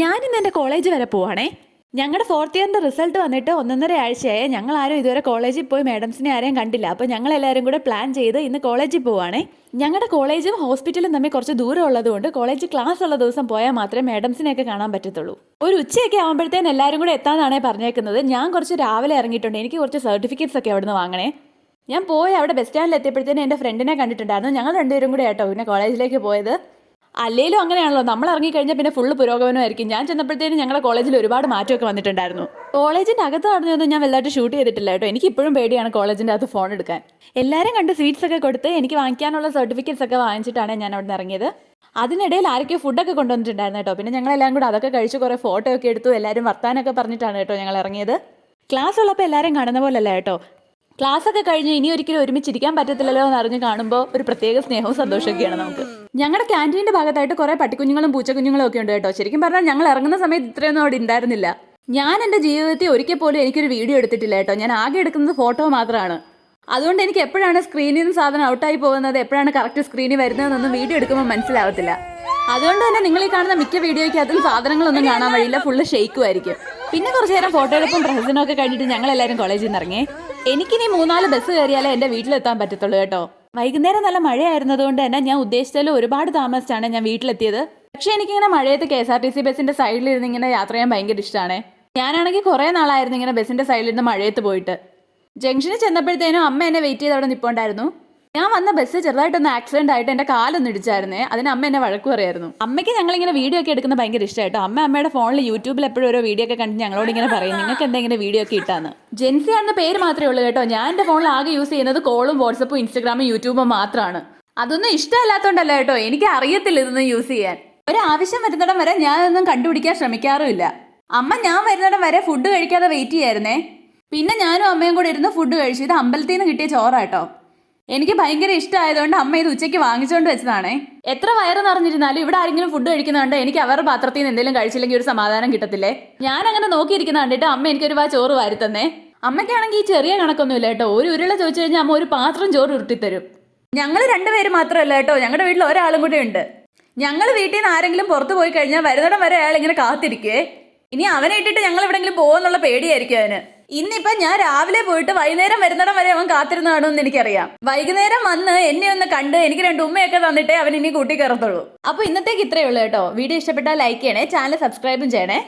ഞാനിന്ന് എന്റെ കോളേജ് വരെ പോവാണേ. ഞങ്ങളുടെ ഫോർത്ത് ഇയറിന്റെ റിസൾട്ട് വന്നിട്ട് ഒന്നൊന്നര ആഴ്ചയായി ഞങ്ങൾ ആരും ഇതുവരെ കോളേജിൽ പോയി മാഡംസിനെ ആരെയും കണ്ടില്ല. അപ്പോൾ ഞങ്ങൾ എല്ലാവരും കൂടെ പ്ലാൻ ചെയ്ത് ഇന്ന് കോളേജിൽ പോവാണേ. ഞങ്ങളുടെ കോളേജും ഹോസ്പിറ്റലും തമ്മിൽ കുറച്ച് ദൂരം ഉള്ളതുകൊണ്ട് കോളേജ് ക്ലാസ് ഉള്ള ദിവസം പോയാൽ മാത്രമേ മാഡംസിനെയൊക്കെ കാണാൻ പറ്റത്തുള്ളൂ. ഒരു ഉച്ചയൊക്കെ ആകുമ്പോഴത്തേന് എല്ലാവരും കൂടെ എത്താനാണേ പറഞ്ഞേക്കുന്നത്. ഞാൻ കുറച്ച് രാവിലെ ഇറങ്ങിയിട്ടുണ്ട്. എനിക്ക് കുറച്ച് സർട്ടിഫിക്കറ്റ്സ് ഒക്കെ അവിടെ നിന്ന് വാങ്ങണേ. ഞാൻ പോയി അവിടെ ബസ് സ്റ്റാൻഡിൽ എത്തിയപ്പോഴത്തേനും എന്റെ ഫ്രണ്ടിനെ കണ്ടിട്ടുണ്ടായിരുന്നു. ഞങ്ങൾ രണ്ടുപേരും കൂടെ ആട്ടോ പിന്നെ കോളേജിലേക്ക് പോയത്. അല്ലേലും അങ്ങനെയാണല്ലോ. നമ്മൾ ഇറങ്ങിക്കഴിഞ്ഞാൽ പിന്നെ ഫുള്ള് പുരോഗമനമായിരിക്കും. ഞാൻ ചെന്നപ്പോഴത്തേനും ഞങ്ങളുടെ കോളേജിൽ ഒരുപാട് മാറ്റമൊക്കെ വന്നിട്ടുണ്ടായിരുന്നു. കോളേജിന്റെ അകത്ത് നടന്നതൊന്നും ഞാൻ വലുതായിട്ട് ഷൂട്ട് ചെയ്തിട്ടില്ല കേട്ടോ. എനിക്ക് ഇപ്പോഴും പേടിയാണ് കോളേജിന്റെ അകത്ത് ഫോൺ എടുക്കാൻ. എല്ലാവരും കണ്ട് സ്വീറ്റ്സ് ഒക്കെ കൊടുത്ത് എനിക്ക് വാങ്ങിക്കാനുള്ള സർട്ടിഫിക്കറ്റ്സ് ഒക്കെ വാങ്ങിച്ചിട്ടാണ് ഞാൻ അവിടെ നിന്ന് ഇറങ്ങിയത്. അതിനിടയിൽ ആരൊക്കെ ഫുഡൊക്കെ കൊണ്ടുവന്നിട്ടുണ്ടായിരുന്നു കേട്ടോ. പിന്നെ ഞങ്ങളെല്ലാം കൂടെ അതൊക്കെ കഴിച്ച് കുറേ ഫോട്ടോ ഒക്കെ എടുത്തു. എല്ലാവരും വർത്താനൊക്കെ പറഞ്ഞിട്ടാണ് കേട്ടോ ഞങ്ങൾ ഇറങ്ങിയത്. ക്ലാസ് ഉള്ളപ്പോൾ എല്ലാവരും കാണുന്ന പോലല്ല കേട്ടോ? ക്ലാസ് ഒക്കെ കഴിഞ്ഞ് ഇനി ഒരിക്കലും ഒരുമിച്ചിരിക്കാൻ പറ്റത്തില്ലല്ലോ എന്ന് അറിഞ്ഞ് കാണുമ്പോൾ ഒരു പ്രത്യേക സ്നേഹവും സന്തോഷമൊക്കെയാണ് നമുക്ക്. ഞങ്ങളുടെ ക്യാന്റീന്റെ ഭാഗത്തായിട്ട് കുറേ പട്ടിക്കുഞ്ഞുങ്ങളും പൂച്ചക്കുഞ്ഞുങ്ങളും ഒക്കെ ഉണ്ട് കേട്ടോ. ശരിക്കും പറഞ്ഞാൽ ഞങ്ങൾ ഇറങ്ങുന്ന സമയത്ത് ഇത്രയൊന്നും അവിടെ ഉണ്ടായിരുന്നില്ല ഞാൻ എന്റെ ജീവിതത്തിൽ ഒരിക്കൽ പോലും എനിക്കൊരു വീഡിയോ എടുത്തിട്ടില്ല കേട്ടോ. ഞാൻ ആകെ എടുക്കുന്നത് ഫോട്ടോ മാത്രമാണ് അതുകൊണ്ട് എനിക്ക് എപ്പോഴാണ് സ്ക്രീനിൽ നിന്ന് സാധനം ഔട്ടായി പോകുന്നത് എപ്പോഴാണ് കറക്റ്റ് സ്ക്രീനിൽ വരുന്നതെന്നൊന്നും വീഡിയോ എടുക്കുമ്പോൾ മനസ്സിലാവത്തില്ല. അതുകൊണ്ട് തന്നെ നിങ്ങൾ ഈ കാണുന്ന മിക്ക വീഡിയോയ്ക്ക് അതിൽ സാധനങ്ങളൊന്നും കാണാൻ വഴിയില്ല ഫുള്ള് ഷെയ്ക്കുമായിരിക്കും പിന്നെ കുറച്ച് നേരം ഫോട്ടോ എടുപ്പും പ്രഹസനവും കഴിഞ്ഞിട്ട് ഞങ്ങൾ എല്ലാവരും കോളേജിൽ നിന്ന് ഇറങ്ങി. എനിക്കിനി മൂന്നാൽ ബസ് കയറിയാലേ എന്റെ വീട്ടിലെത്താൻ പറ്റത്തുള്ളൂ കേട്ടോ. വൈകുന്നേരം നല്ല മഴയായിരുന്നതുകൊണ്ട് തന്നെ ഞാൻ ഉദ്ദേശിച്ചാലും ഒരുപാട് താമസിച്ചാണ് ഞാൻ വീട്ടിലെത്തിയത്. പക്ഷേ എനിക്കിങ്ങനെ മഴയത്ത് K S R T C ബസ്സിന്റെ സൈഡിലിരുന്ന് ഇങ്ങനെ യാത്ര ചെയ്യാൻ ഭയങ്കര ഇഷ്ടമാണ് ഞാനാണെങ്കിൽ കുറേ നാളായിരുന്നു ഇങ്ങനെ ബസ്സിന്റെ സൈഡിലിരുന്ന് മഴയത്ത് പോയിട്ട്. ജംഗ്ഷനിൽ ചെന്നപ്പോഴത്തേനും അമ്മ എന്നെ വെയിറ്റ് ചെയ്ത് അവിടെ നിൽപ്പുണ്ടായിരുന്നു ഞാൻ വന്ന ബസ് ചെറുതായിട്ടൊന്ന് ആക്സിഡന്റ് ആയിട്ട് എന്റെ കാലൊന്ന് ഇടിച്ചായിരുന്നേ. അതിന് അമ്മ എന്നെ വഴക്ക് പറയായിരുന്നു. അമ്മയ്ക്ക് ഞങ്ങൾ ഇങ്ങനെ വീഡിയോ ഒക്കെ എടുക്കുന്ന ഭയങ്കര ഇഷ്ടമായിട്ടോ അമ്മ അമ്മയുടെ ഫോണിൽ യൂട്യൂബിൽ എപ്പോഴും ഓരോ വീഡിയോ ഒക്കെ കണ്ടിട്ട് ഞങ്ങളോട് ഇങ്ങനെ പറയും നിങ്ങൾക്ക് എന്തെങ്കിലും വീഡിയോ ഒക്കെ ഇട്ടാന്ന്? ജെൻസി ആണെന്ന പേര് മാത്രമേ ഉള്ളൂ കേട്ടോ. ഞാൻ എന്റെ ഫോണിൽ ആകെ യൂസ് ചെയ്യുന്നത് കോളും വാട്സപ്പും ഇൻസ്റ്റാഗ്രാമും യൂട്യൂബും മാത്രമാണ് അതൊന്നും ഇഷ്ടമല്ലാത്തോണ്ടല്ല കേട്ടോ. എനിക്ക് അറിയത്തില്ല ഇതൊന്നും യൂസ് ചെയ്യാൻ. ഒരു ആവശ്യം വരുന്നിടം വരെ ഞാനൊന്നും കണ്ടുപിടിക്കാൻ ശ്രമിക്കാറുമില്ല. അമ്മ ഞാൻ വരുന്നിടം വരെ ഫുഡ് കഴിക്കാതെ വെയിറ്റ് ചെയ്യായിരുന്നേ. പിന്നെ ഞാനും അമ്മയും കൂടെ ഇരുന്ന് ഫുഡ് കഴിച്ചു ഇത് അമ്പലത്തിൽ നിന്ന് കിട്ടിയ ചോറാട്ടോ എനിക്ക് ഭയങ്കര ഇഷ്ടമായതുകൊണ്ട് അമ്മ ഇത് ഉച്ചയ്ക്ക് വാങ്ങിച്ചുകൊണ്ട് വെച്ചതാണേ. എത്ര വയറ് നിറഞ്ഞിരുന്നാലും ഇവിടെ ആരെങ്കിലും ഫുഡ് കഴിക്കുന്നുണ്ട് എനിക്ക് അവരുടെ പാത്രത്തിൽ നിന്ന് എന്തെങ്കിലും കഴിച്ചില്ലെങ്കിൽ ഒരു സമാധാനം കിട്ടത്തില്ലേ? ഞാൻ അങ്ങനെ നോക്കിയിരിക്കുന്ന കണ്ടിട്ട് അമ്മ എനിക്കൊരു വാ ചോറ് വാരിത്തന്നേ. തന്നേ അമ്മയ്ക്കാണെങ്കിൽ ഈ ചെറിയ കണക്കൊന്നുമില്ല കേട്ടോ. ഒരു ഉരുള ചോദിച്ചു കഴിഞ്ഞാൽ അമ്മ ഒരു പാത്രം ചോറ് ഉരുട്ടിത്തരും. ഞങ്ങൾ രണ്ടുപേരും മാത്രമല്ല കേട്ടോ. ഞങ്ങളുടെ വീട്ടിൽ ഒരാളും കൂടെ ഉണ്ട്. ഞങ്ങൾ വീട്ടിൽ നിന്ന് ആരെങ്കിലും പുറത്തു പോയി കഴിഞ്ഞാൽ വരുന്നിടം വരെ അയാൾ ഇങ്ങനെ കാത്തിരിക്കേ ഇനി അവനെ ഇട്ടിട്ട് ഞങ്ങൾ എവിടെങ്കിലും പോകുന്നുള്ള പേടിയായിരിക്കും അവന്. ഇന്നിപ്പൊ ഞാൻ രാവിലെ പോയിട്ട് വൈകുന്നേരം വരുന്നിടം വരെ അവൻ കാത്തിരുന്ന് കാണുമെന്ന് എനിക്കറിയാം. വൈകുന്നേരം വന്ന് എന്നെ ഒന്ന് കണ്ട് എനിക്ക് രണ്ട് ഉമ്മയൊക്കെ തന്നിട്ടേ അവൻ ഇനി കൂട്ടി കയറത്തുള്ളൂ. അപ്പൊ ഇന്നത്തേക്ക് ഇത്രയേ ഉള്ളൂ കേട്ടോ. വീഡിയോ ഇഷ്ടപ്പെട്ടാൽ ലൈക്ക് ചെയ്യണേ ചാനൽ സബ്സ്ക്രൈബും ചെയ്യണേ.